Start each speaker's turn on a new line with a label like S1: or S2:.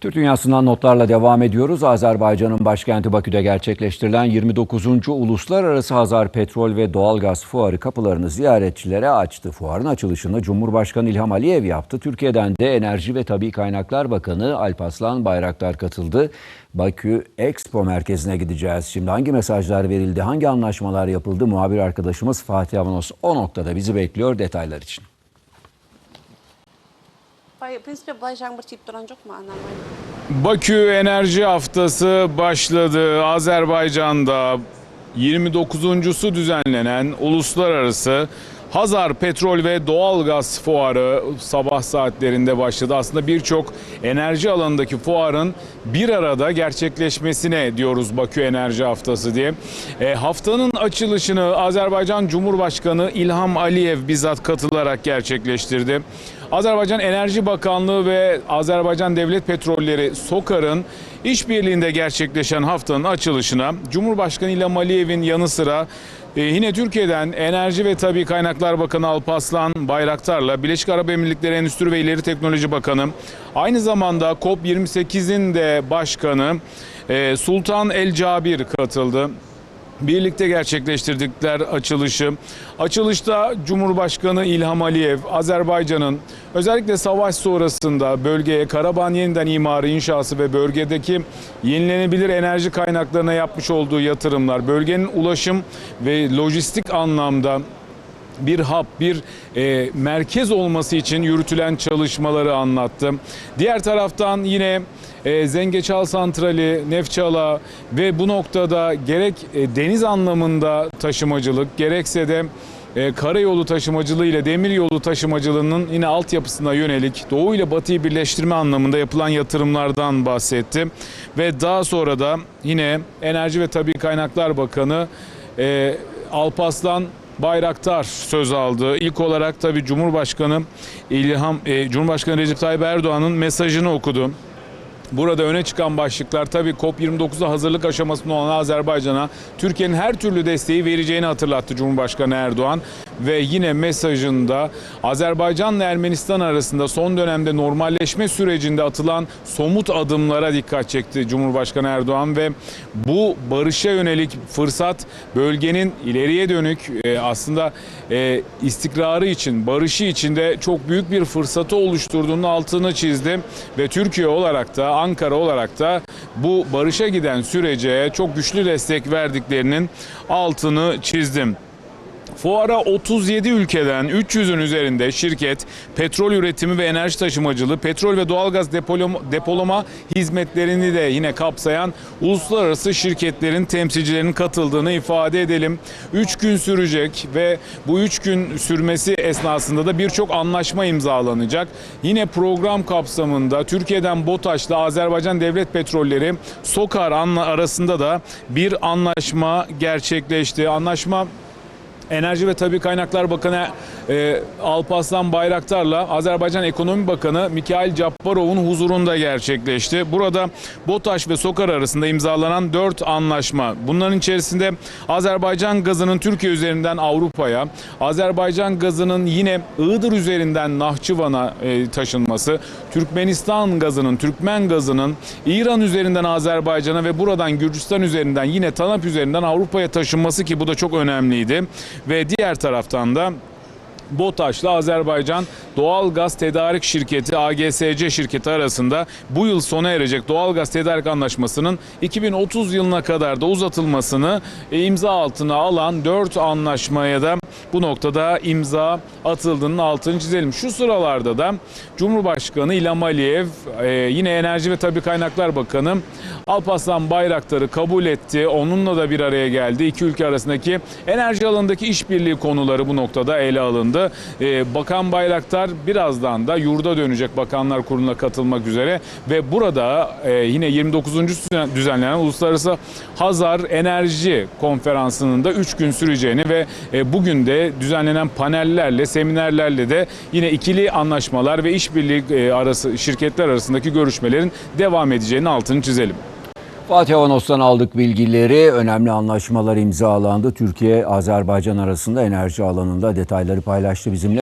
S1: Türk Dünyası'ndan notlarla devam ediyoruz. Azerbaycan'ın başkenti Bakü'de gerçekleştirilen 29. Uluslararası Hazar Petrol ve Doğalgaz Fuarı kapılarını ziyaretçilere açtı. Fuarın açılışını Cumhurbaşkanı İlham Aliyev yaptı. Türkiye'den de Enerji ve Tabi Kaynaklar Bakanı Alparslan Bayraktar katıldı. Bakü Expo Merkezi'ne gideceğiz. Şimdi hangi mesajlar verildi, hangi anlaşmalar yapıldı? Muhabir arkadaşımız Fatih Avanos o noktada bizi bekliyor detaylar için.
S2: Bakü Enerji Haftası başladı. Azerbaycan'da 29.sü düzenlenen uluslararası Hazar Petrol ve Doğalgaz Fuarı sabah saatlerinde başladı. Aslında birçok enerji alanındaki fuarın bir arada gerçekleşmesine diyoruz Bakü Enerji Haftası diye. E, haftanın açılışını Azerbaycan Cumhurbaşkanı İlham Aliyev bizzat katılarak gerçekleştirdi. Azerbaycan Enerji Bakanlığı ve Azerbaycan Devlet Petrolleri SOKAR'ın işbirliğinde gerçekleşen haftanın açılışına Cumhurbaşkanı İlham Aliyev'in yanı sıra e, yine Türkiye'den Enerji ve Tabi Kaynaklar Bakanı Alpaslan Bayraktar'la Birleşik Arap Emirlikleri Endüstri ve İleri Teknoloji Bakanı aynı zamanda COP28'in de başkanı e, Sultan El Cabir katıldı. Birlikte gerçekleştirdikler açılışı. Açılışta Cumhurbaşkanı İlham Aliyev, Azerbaycan'ın özellikle savaş sonrasında bölgeye Karaban yeniden imarı inşası ve bölgedeki yenilenebilir enerji kaynaklarına yapmış olduğu yatırımlar, bölgenin ulaşım ve lojistik anlamda bir hap, bir e, merkez olması için yürütülen çalışmaları anlattı. Diğer taraftan yine e, Zengeçal Santrali, Nefçala ve bu noktada gerek e, deniz anlamında taşımacılık gerekse de e, karayolu taşımacılığı ile demiryolu taşımacılığının yine altyapısına yönelik Doğu ile Batı'yı birleştirme anlamında yapılan yatırımlardan bahsetti. Ve daha sonra da yine Enerji ve Tabi Kaynaklar Bakanı e, Alpaslan Bayraktar söz aldı. İlk olarak tabii Cumhurbaşkanı İlham e, Cumhurbaşkanı Recep Tayyip Erdoğan'ın mesajını okudu. Burada öne çıkan başlıklar tabii COP29'a hazırlık aşamasında olan Azerbaycan'a Türkiye'nin her türlü desteği vereceğini hatırlattı Cumhurbaşkanı Erdoğan. Ve yine mesajında Azerbaycan'la Ermenistan arasında son dönemde normalleşme sürecinde atılan somut adımlara dikkat çekti Cumhurbaşkanı Erdoğan ve bu barışa yönelik fırsat bölgenin ileriye dönük e, aslında e, istikrarı için, barışı için de çok büyük bir fırsatı oluşturduğunun altını çizdi ve Türkiye olarak da Ankara olarak da bu barışa giden sürece çok güçlü destek verdiklerinin altını çizdim. Fuara 37 ülkeden 300'ün üzerinde şirket petrol üretimi ve enerji taşımacılığı, petrol ve doğalgaz depolama, depolama hizmetlerini de yine kapsayan uluslararası şirketlerin temsilcilerinin katıldığını ifade edelim. 3 gün sürecek ve bu 3 gün sürmesi esnasında da birçok anlaşma imzalanacak. Yine program kapsamında Türkiye'den BOTAŞ'la Azerbaycan Devlet Petrolleri SOKAR arasında da bir anlaşma gerçekleşti. Anlaşma Enerji ve Tabi Kaynaklar Bakanı e, Alparslan Bayraktar'la Azerbaycan Ekonomi Bakanı Mikhail Cabbarov'un huzurunda gerçekleşti. Burada BOTAŞ ve SOKAR arasında imzalanan 4 anlaşma. Bunların içerisinde Azerbaycan gazının Türkiye üzerinden Avrupa'ya, Azerbaycan gazının yine Iğdır üzerinden Nahçıvan'a e, taşınması, Türkmenistan gazının, Türkmen gazının İran üzerinden Azerbaycan'a ve buradan Gürcistan üzerinden yine TANAP üzerinden Avrupa'ya taşınması ki bu da çok önemliydi. Ve diğer taraftan da BOTAŞ'la Azerbaycan Doğal Gaz Tedarik Şirketi AGSC şirketi arasında bu yıl sona erecek doğal gaz tedarik anlaşmasının 2030 yılına kadar da uzatılmasını e, imza altına alan 4 anlaşmaya da bu noktada imza atıldığının altını çizelim. Şu sıralarda da Cumhurbaşkanı İlham Aliyev e, yine Enerji ve Tabi Kaynaklar Bakanı Alparslan Bayraktar'ı kabul etti. Onunla da bir araya geldi. İki ülke arasındaki enerji alanındaki işbirliği konuları bu noktada ele alındı. Ee, Bakan Bayraktar birazdan da yurda dönecek Bakanlar Kurulu'na katılmak üzere ve burada e, yine 29. düzenlenen Uluslararası Hazar Enerji Konferansı'nın da 3 gün süreceğini ve e, bugün de düzenlenen panellerle, seminerlerle de yine ikili anlaşmalar ve işbirliği e, arası şirketler arasındaki görüşmelerin devam edeceğinin altını çizelim.
S1: Fatih Avanos'tan aldık bilgileri. Önemli anlaşmalar imzalandı. Türkiye, Azerbaycan arasında enerji alanında detayları paylaştı bizimle.